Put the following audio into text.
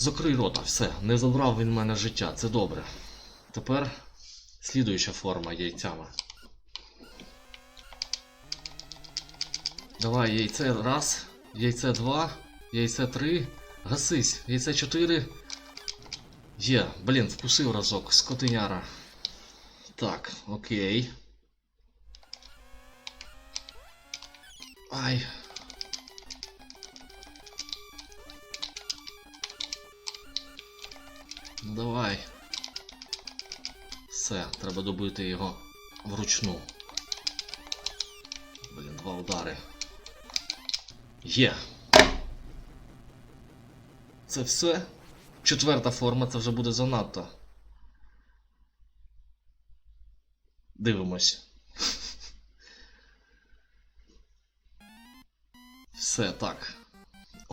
Закрий рота, все, не забрав він мене життя, це добре. Тепер слідуюча форма яйцями. Давай, яйце раз, яйце два, яйце три, гасись, яйце чотири. Є, блін, вкусив разок, скотиняра. Так, окей. Ай. Давай. Все, треба добити його вручну. Блін, два удари. Є. Це все? Четверта форма, це вже буде занадто. Дивимось. Все так.